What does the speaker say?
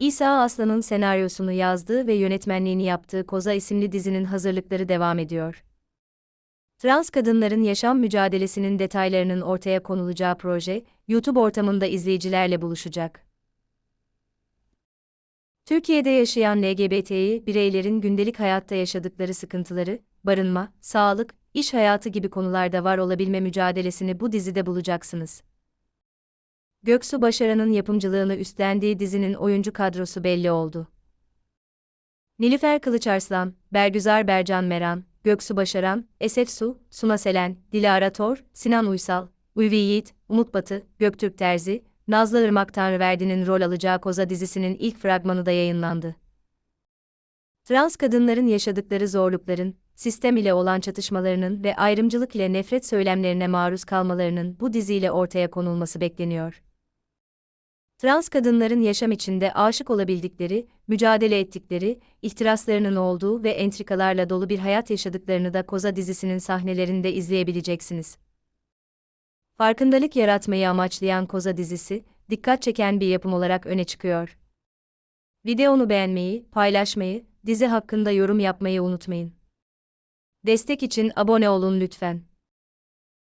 İsa Aslan'ın senaryosunu yazdığı ve yönetmenliğini yaptığı Koza isimli dizinin hazırlıkları devam ediyor. Trans kadınların yaşam mücadelesinin detaylarının ortaya konulacağı proje, YouTube ortamında izleyicilerle buluşacak. Türkiye'de yaşayan LGBTİ bireylerin gündelik hayatta yaşadıkları sıkıntıları, barınma, sağlık, iş hayatı gibi konularda var olabilme mücadelesini bu dizide bulacaksınız. Göksu Başaran'ın yapımcılığını üstlendiği dizinin oyuncu kadrosu belli oldu. Nilüfer Kılıçarslan, Bergüzar Bercan Meran, Göksu Başaran, Esef Su, Suna Selen, Dilara Tor, Sinan Uysal, Ulvi Yiğit, Umut Batı, Göktürk Terzi, Nazlı Irmak Tanrıverdi'nin rol alacağı Koza dizisinin ilk fragmanı da yayınlandı. Trans kadınların yaşadıkları zorlukların, sistem ile olan çatışmalarının ve ayrımcılık ile nefret söylemlerine maruz kalmalarının bu diziyle ortaya konulması bekleniyor. Trans kadınların yaşam içinde aşık olabildikleri, mücadele ettikleri, ihtiraslarının olduğu ve entrikalarla dolu bir hayat yaşadıklarını da Koza dizisinin sahnelerinde izleyebileceksiniz. Farkındalık yaratmayı amaçlayan Koza dizisi, dikkat çeken bir yapım olarak öne çıkıyor. Videonu beğenmeyi, paylaşmayı, dizi hakkında yorum yapmayı unutmayın. Destek için abone olun lütfen.